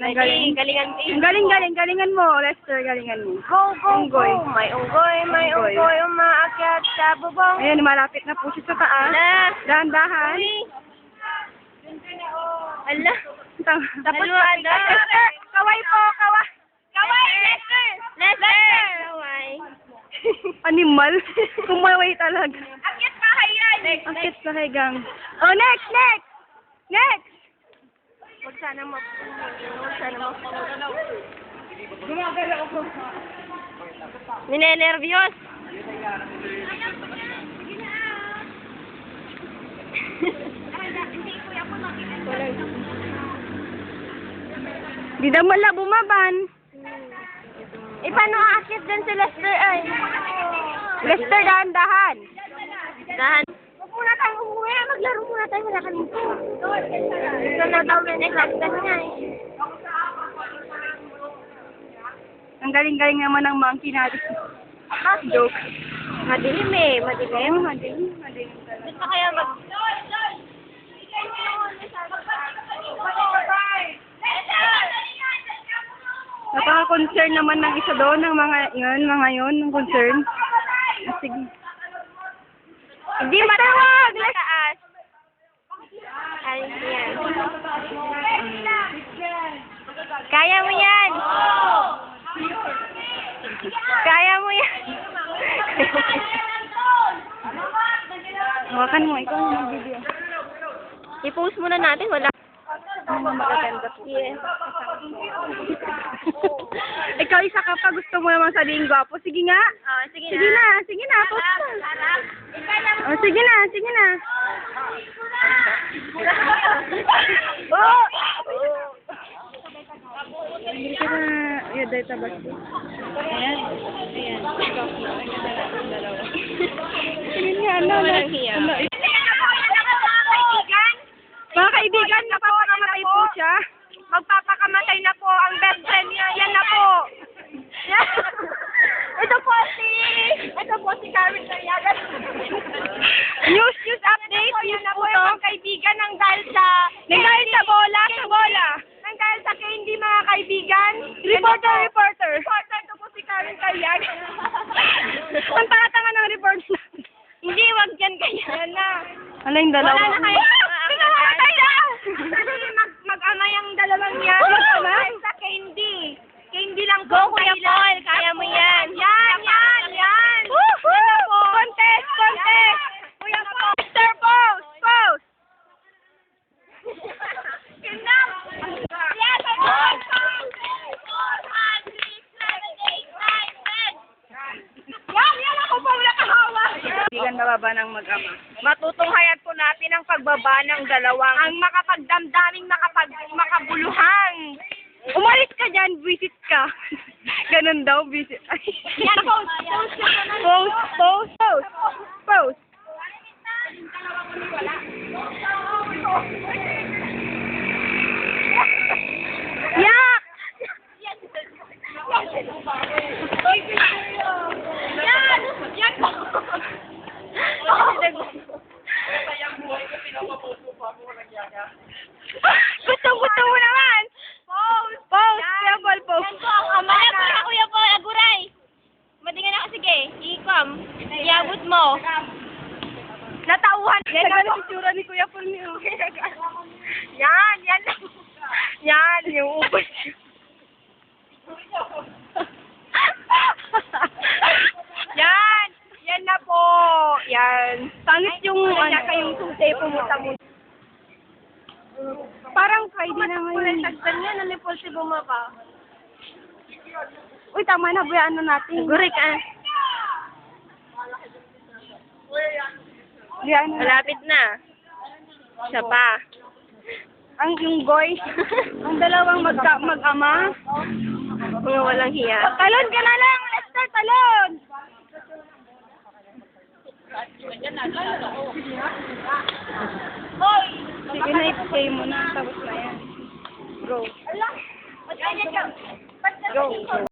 Yan, ang galing. Galingan Ang galing, galing, galingan mo, Lester, galingan mo. Go, go, Unggoy. go. May unggoy, may Unggoy. unggoy, umaakyat sa bubong. Ayan, malapit na po siya sa taas. Ala. Dahan-dahan. Ala. Tapos, ada. Kaway po, kaway. Kaway, Lester. Lester. Kaway. Animal. Kumaway talaga. Akyat pa kayan. Next, Ang cute sa higang. Oh, next! Next! Sana ma... Huwag sana ma... Ninenervyos. Di daw mala bumaban. Eh, paano aakyat din si Lester ay? Lester, dahan-dahan. Dahan. Huwag muna tayong umuwi. Maglaro muna tayo. Wala kami po. Ito na daw yung exactan niya eh. Ang galing-galing naman ng monkey natin. Bakit? Joke. Madilim eh. Madilim. Madilim, madilim. Gusto kaya mag... Napaka-concern naman ng isa doon, ng mga yun, mga yun, ng concern. Ah, sige. Hindi matawag! Mataas. Ay, yan. Kaya mo yan! Kaya mo yan! Hawakan mo, ikaw yung mag-video. I-post muna natin. Wala. Ano magaganda po. Yes. Ikaw isa ka pa, gusto mo naman sabihin gwapo. Sige nga. Oh, sige, Sige na, sige na, post na. Oh, sige na, sige na. Oh! Hindi ka na, yun, dahil tabas ko. Ayan. Ayan. Sige nga, ano, ano. Walang hiya. ano, Mga kaibigan, napapakamatay po siya. Magpapakamatay na po ang best friend niya. Yan na po. Yan. ito po si... Ito po si Karen Carriaga. News, news update, news na po to. yung kaibigan ng dahil sa... Nang dahil sa bola, sa bola. Nang dahil sa candy mga kaibigan. Reporter, reporter. Reporter to po si Karen Carriaga. Ang tatanga ng report. Hindi, wag yan kaya. Yan na. Ano yung dalawa? Wala na kayo. Pinakamatay na! Kasi mag, mag-amay ang dalawang yan. Mag-amay? Sa candy. Candy lang po. Go, ang Kuya. Paul. Kaya mo yan. Yan, yan, yan. Woohoo! Contest, contest! Kuya Paul. Mr. Pose, pose! Kinam. Yan, sa Paul. Yan, yan ako pa wala kahawa. Kaibigan bababa ng mag-ama. Matutunghayan po natin ang pagbaba ng dalawang ang makapagdamdaming makapag makabuluhang. Umalis ka dyan, visit ka. Ganun daw, visit. Yan, post, post ka na. Pose, pose, pose. Pose. Yak! Yan! Yan po! Gusto, gusto mo naman! Pose! Pose, Yan. Kuya Paul, pose. Yan po ang kamay na. Kuya po, aguray! Madingan ako, sige. Ikom. Iabot mo. Natauhan. Yan Nagano na si tsura ni Kuya Paul niyo. Yan, yan. Yan, yung ubos. yan! Yan na po! Yan. Pangit yung ano. kayong susi, pumunta mo. Parang Friday naman yun. sagdan yan, nalipol si bumaba. Uy, tama na, bayaan na natin. Gurik ah. Na. Malapit na. Siya pa. Ang yung boy, ang dalawang magka, mag-ama. Mga walang hiya. Talon ka na lang, Lester, talon! Sige na, i-play mo na, tapos na yan. Go. Go.